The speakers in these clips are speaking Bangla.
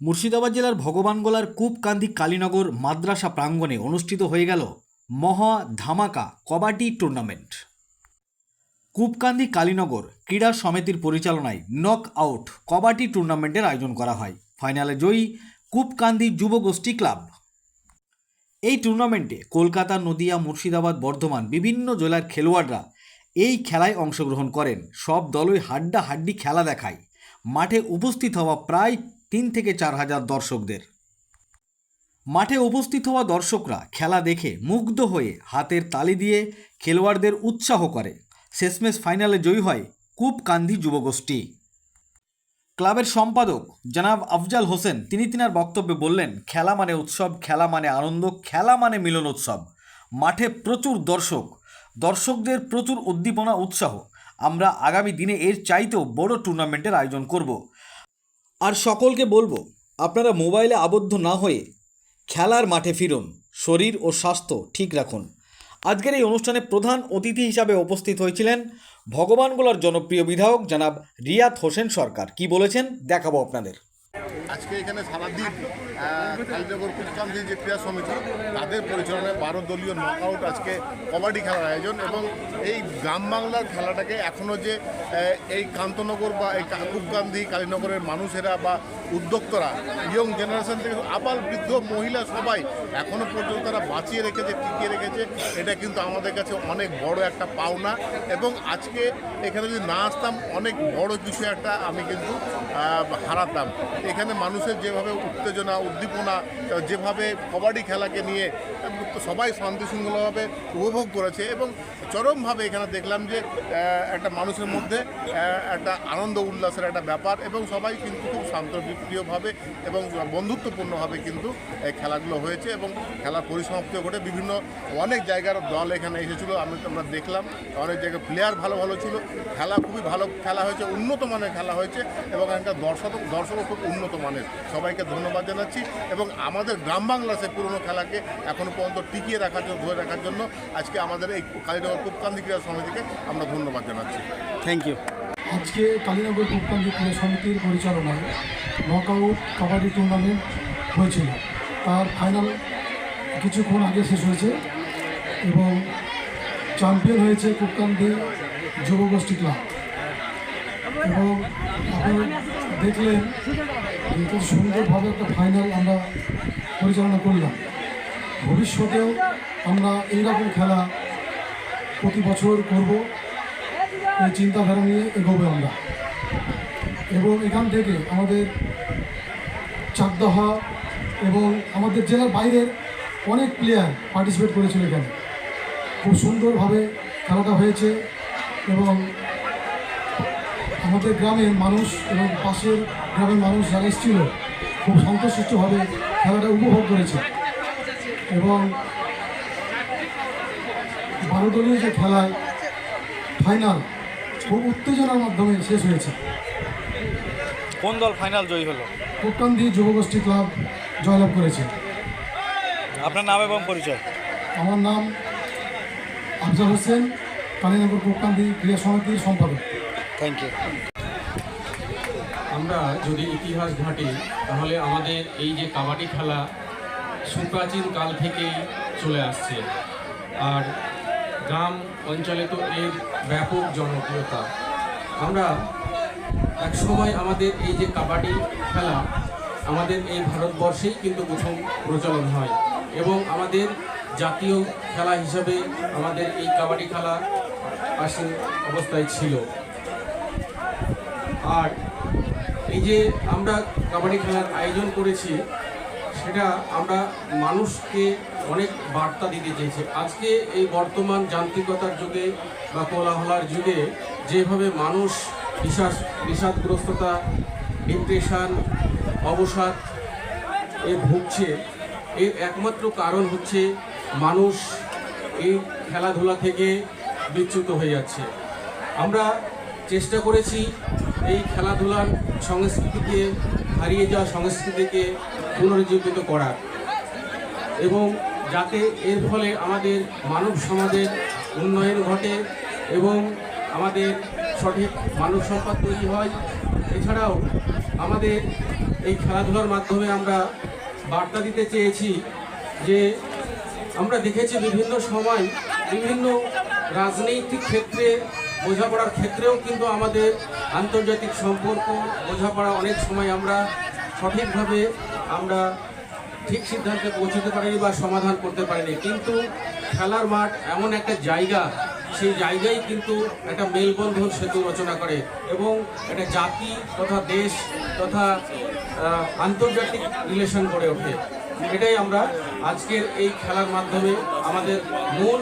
মুর্শিদাবাদ জেলার ভগবানগোলার কূপকান্দি কালীনগর মাদ্রাসা প্রাঙ্গণে অনুষ্ঠিত হয়ে গেল মহা ধামাকা কবাডি টুর্নামেন্ট। কূপকান্দি কালীনগর ক্রীড়া সমিতির পরিচালনায় নক আউট কবাডি টুর্নামেন্টের আয়োজন করা হয়। ফাইনালে জয়ী কূপকান্দি যুবগোষ্ঠী ক্লাব। এই টুর্নামেন্টে কলকাতা, নদিয়া, মুর্শিদাবাদ, বর্ধমান বিভিন্ন জেলার খেলোয়াড়রা এই খেলায় অংশগ্রহণ করেন। সব দলই হাড্ডা হাড্ডি খেলা দেখায়। মাঠে উপস্থিত হওয়া প্রায় তিন থেকে চার হাজার দর্শকদের। মাঠে উপস্থিত হওয়া দর্শকরা খেলা দেখে মুগ্ধ হয়ে হাতের তালি দিয়ে খেলোয়াড়দের উৎসাহ করে। শেষমেশ ফাইনালে জয়ী হয় কূপকান্দি যুবগোষ্ঠী। ক্লাবের সম্পাদক জনাব আফজাল হোসেন তিনি তিনার বক্তব্যে বললেন, খেলা মানে উৎসব, খেলা মানে আনন্দ, খেলা মানে মিলন উৎসব মাঠে প্রচুর দর্শক, দর্শকদের প্রচুর উদ্দীপনা, উৎসাহ। আমরা আগামী দিনে এর চাইতেও বড় টুর্নামেন্টের আয়োজন করব। আর সকলকে বলব, আপনারা মোবাইলে আবদ্ধ না হয়ে খেলার মাঠে ফিরুন। শরীর ও স্বাস্থ্য ঠিক রাখুন। আজকের এই অনুষ্ঠানে প্রধান অতিথি হিসাবে উপস্থিত হয়েছিলেন ভগবানগোলার জনপ্রিয় বিধায়ক জনাব রিয়াদ হোসেন সরকার। কি বলেছেন, দেখাবো আপনাদের। আজকে এখানে সারাদিন কালীনগর কুচকান্দি যে ক্রীড়া সমিতি, তাদের পরিচালনায় বারো দলীয় নকআউট আজকে কবাডি খেলার আয়োজন এবং এই গ্রাম বাংলার খেলাটাকে এখনও যে এই কান্তনগর বা এই কুপকান্দি কালীনগরের মানুষেরা বা উদ্যোক্তরা ইয়ং জেনারেশন থেকে আবাল বৃদ্ধ মহিলা সবাই এখনও পর্যন্ত তারা বাঁচিয়ে রেখেছে, টিকিয়ে রেখেছে। এটা কিন্তু আমাদের কাছে অনেক বড় একটা পাওনা এবং আজকে এখানে যদি না আসতাম, অনেক বড় কিছু একটা আমি কিন্তু হারাতাম। এখানে মানুষের যেভাবে উত্তেজনা, উদ্দীপনা, যেভাবে কবাডি খেলাকে নিয়ে সবাই শান্তি শৃঙ্খলাভাবে উপভোগ করেছে এবং চরমভাবে এখানে দেখলাম যে একটা মানুষের মধ্যে একটা আনন্দ উল্লাসের একটা ব্যাপার এবং সবাই কিন্তু খুব শান্তপ্রিয়ভাবে এবং বন্ধুত্বপূর্ণভাবে কিন্তু এই খেলাগুলো হয়েছে এবং খেলার পরিসমাপ্তিও ঘটে। বিভিন্ন অনেক জায়গার দল এখানে এসেছিল আমি আমরা দেখলাম। অনেক জায়গায় প্লেয়ার ভালো ভালো ছিল। খেলা খুবই ভালো খেলা হয়েছে উন্নত মানের খেলা হয়েছে এবং এখানকার দর্শক দর্শকও খুব উন্নত মানের। সবাইকে ধন্যবাদ জানাচ্ছি এবং আমাদের গ্রাম বাংলা সে পুরনো খেলাকে এখনও পর্যন্ত টিকিয়ে রাখার জন্য ধরে রাখার জন্য আজকে আমাদের এই কালীনগর কূপকান্দি ক্রীড়া সমিতিকে আমরা ধন্যবাদ জানাচ্ছি। থ্যাংক ইউ আজকে কালীনগর কূপকান্দি ক্রীড়া সমিতির পরিচালনায় নকআউট, কাবাডি টুর্নামেন্ট হয়েছিল। তার ফাইনাল কিছুক্ষণ আগে শেষ হয়েছে এবং চ্যাম্পিয়ন হয়েছে কূপকান্দি যুবগোষ্ঠী ক্লাব এবং আপনি দেখলেন যে সুন্দরভাবে একটা ফাইনাল আমরা পরিচালনা করলাম। ভবিষ্যতেও আমরা এইরকম খেলা প্রতি বছর করব, এই চিন্তাধারা নিয়ে এগোবে আমরা। এবং এখান থেকে আমাদের চাকদহা এবং আমাদের জেলার বাইরের অনেক প্লেয়ার পার্টিসিপেট করেছিল এখানে। খুব সুন্দরভাবে খেলাটা হয়েছে এবং আমাদের গ্রামের মানুষ এবং পাশের গ্রামের মানুষ যারা এসেছিল, খুব সন্তুষ্টভাবে খেলাটা উপভোগ করেছে। এবং দলীয় যে খেলায় ফাইনাল খুব উত্তেজনার মাধ্যমে শেষ হয়েছে। কোন দল ফাইনাল জয়ী হলো? কোটকান্দি যুবগোষ্ঠী ক্লাব জয়লাভ করেছে। আপনার নাম এবং পরিচয়? আমার নাম আফজাল হোসেন কালীনগর কোটকান্দি ক্রীড়া সমিতির সম্পাদক। থ্যাংক ইউ আমরা যদি ইতিহাস ঘাঁটি তাহলে আমাদের এই যে কাবাডি খেলা সুপ্রাচীন কাল থেকেই চলে আসছে। আর গ্রাম অঞ্চলে তো এর ব্যাপক জনপ্রিয়তা। আমরা এক সময় আমাদের এই যে কাবাডি খেলা, আমাদের এই ভারতবর্ষেই কিন্তু প্রথম প্রচলন হয় এবং আমাদের জাতীয় খেলা হিসাবে আমাদের এই কাবাডি খেলা আসীন অবস্থায় ছিল। আর এই যে আমরা কাবাডি খেলার আয়োজন করেছি, সেটা আমরা মানুষকে অনেক বার্তা দিতে চেয়েছি। আজকে এই বর্তমান যান্ত্রিকতার যুগে বা কোলাহলার যুগে যেভাবে মানুষ বিষাদ বিষাদগ্রস্ততা, ডিপ্রেশন, অবসাদ এ ভুগছে। এর একমাত্র কারণ হচ্ছে মানুষ এই খেলাধুলা থেকে বিচ্যুত হয়ে যাচ্ছে। আমরা চেষ্টা করেছি এই খেলাধুলার সংস্কৃতিকে হারিয়ে যাওয়া সংস্কৃতিকে পুনরুজ্জীবিত করার। এবং যাতে এর ফলে আমাদের মানব সমাজের উন্নয়ন ঘটে এবং আমাদের সঠিক মানব সম্পদ তৈরি হয়। এছাড়াও আমাদের এই খেলাধুলার মাধ্যমে আমরা বার্তা দিতে চেয়েছি যে আমরা দেখেছি বিভিন্ন সময় বিভিন্ন রাজনৈতিক ক্ষেত্রে, বোঝাপড়ার ক্ষেত্রেও কিন্তু আমাদের আন্তর্জাতিক সম্পর্ক, বোঝাপড়া অনেক সময় আমরা সঠিকভাবে আমরা ঠিক সিদ্ধান্তে পৌঁছতে পারিনি বা সমাধান করতে পারিনি। কিন্তু খেলার মাঠ এমন একটা জায়গা সেই জায়গায় কিন্তু একটা মেলবন্ধন সেতু রচনা করে এবং একটা জাতি তথা দেশ তথা আন্তর্জাতিক রিলেশন গড়ে ওঠে। এটাই আমরা আজকের এই খেলার মাধ্যমে আমাদের মূল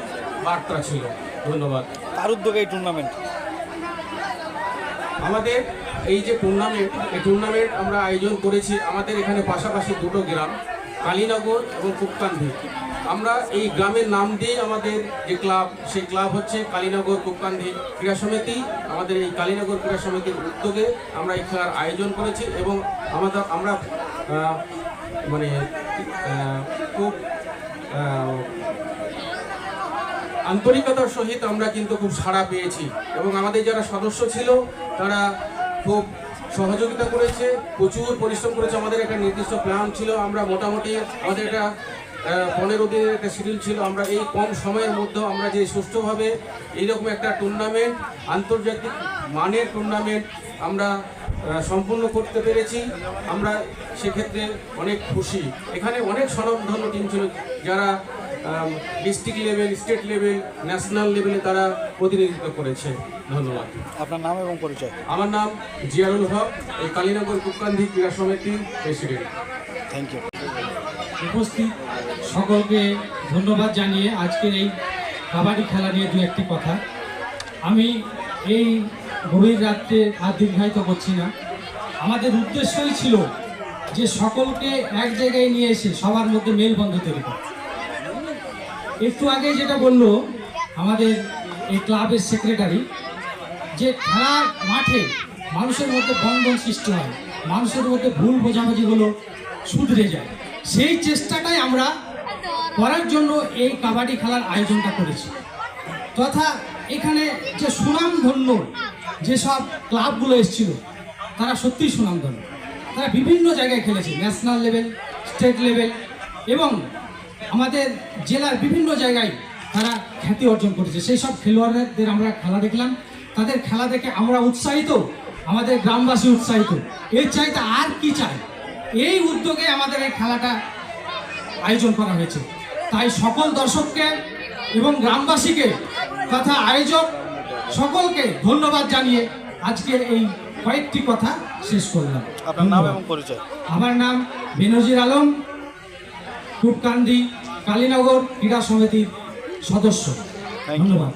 বার্তা ছিল। ধন্যবাদ। কার উদ্যোগে এই টুর্নামেন্ট আমাদের এই যে টুর্নামেন্ট এই টুর্নামেন্ট আমরা আয়োজন করেছি আমাদের এখানে পাশাপাশি দুটো গ্রাম কালীনগর এবং কুপকান্ধি আমরা এই গ্রামের নাম দিয়ে আমাদের যে ক্লাব, সেই ক্লাব হচ্ছে কালীনগর কুপকান্ধি ক্রীড়া সমিতি। আমাদের এই কালীনগর ক্রীড়া সমিতির উদ্যোগে আমরা এই খেলার আয়োজন করেছি এবং আমাদের, আমরা মানে খুব আন্তরিকতার সহিত আমরা কিন্তু খুব সাড়া পেয়েছি এবং আমাদের যারা সদস্য ছিল, তারা খুব সহযোগিতা করেছে, প্রচুর পরিশ্রম করেছে। আমাদের একটা নির্দিষ্ট প্ল্যান ছিল, আমরা মোটামুটি আমাদের একটা পনেরো দিনের একটা শিডিউল ছিল। আমরা এই কম সময়ের মধ্যে আমরা যে সুষ্ঠুভাবে এইরকম একটা টুর্নামেন্ট আন্তর্জাতিক মানের টুর্নামেন্ট আমরা সম্পূর্ণ করতে পেরেছি। আমরা সেক্ষেত্রে অনেক খুশি। এখানে অনেক স্বনামধন্য টিম ছিল যারা district level state level national লেভেলে তারা প্রতিনিধিত্ব করেছে। ধন্যবাদ। আপনার নাম এবং পরিচয়? আমার নাম জিয়ারুল হক এই কালীনগর কুপকান্ধি ক্রীড়া সমিতির প্রেসিডেন্ট থ্যাংক ইউ উপস্থিত সকলকে ধন্যবাদ জানিয়ে আজকের এই কাবাডি খেলা নিয়ে দু একটি কথা। আমি এই গভীর রাত্রে আর দীর্ঘায়িত করছি না। আমাদের উদ্দেশ্যই ছিল যে সকলকে এক জায়গায় নিয়ে এসে সবার মধ্যে মেলবন্ধ তৈরি করা। একটু আগে যেটা বলল আমাদের এই ক্লাবের সেক্রেটারি, যে খেলার মাঠে মানুষের মধ্যে বন্ধন সৃষ্টি হয়, মানুষের মধ্যে ভুল বোঝাবুঝিগুলো শুধরে যায়। সেই চেষ্টাটাই আমরা করার জন্য এই কাবাডি খেলার আয়োজনটা করেছি। তথা এখানে যে সুনামধন্য যেসব ক্লাবগুলো এসেছিল, তারা সত্যিই সুনামধন্য। তারা বিভিন্ন জায়গায় খেলেছে ন্যাশনাল লেভেল স্টেট লেভেল এবং আমাদের জেলার বিভিন্ন জায়গায় তারা খ্যাতি অর্জন করেছে। সেই সব খেলোয়াড়দের আমরা খেলা দেখলাম। তাদের খেলা দেখে আমরা উৎসাহিত, আমাদের গ্রামবাসী উৎসাহিত। এর চাইতে আর কি চাই? এই উদ্যোগে আমাদের এই খেলাটা আয়োজন করা হয়েছে। তাই সকল দর্শককে এবং গ্রামবাসীকে তথা আয়োজক সকলকে ধন্যবাদ জানিয়ে আজকের এই কয়েকটি কথা শেষ করলাম। আপনার নাম এবং পরিচয়। আমার নাম বেনজির আলম কুটকান্দি কালীনগর ক্রীড়া সমিতির সদস্য। ধন্যবাদ।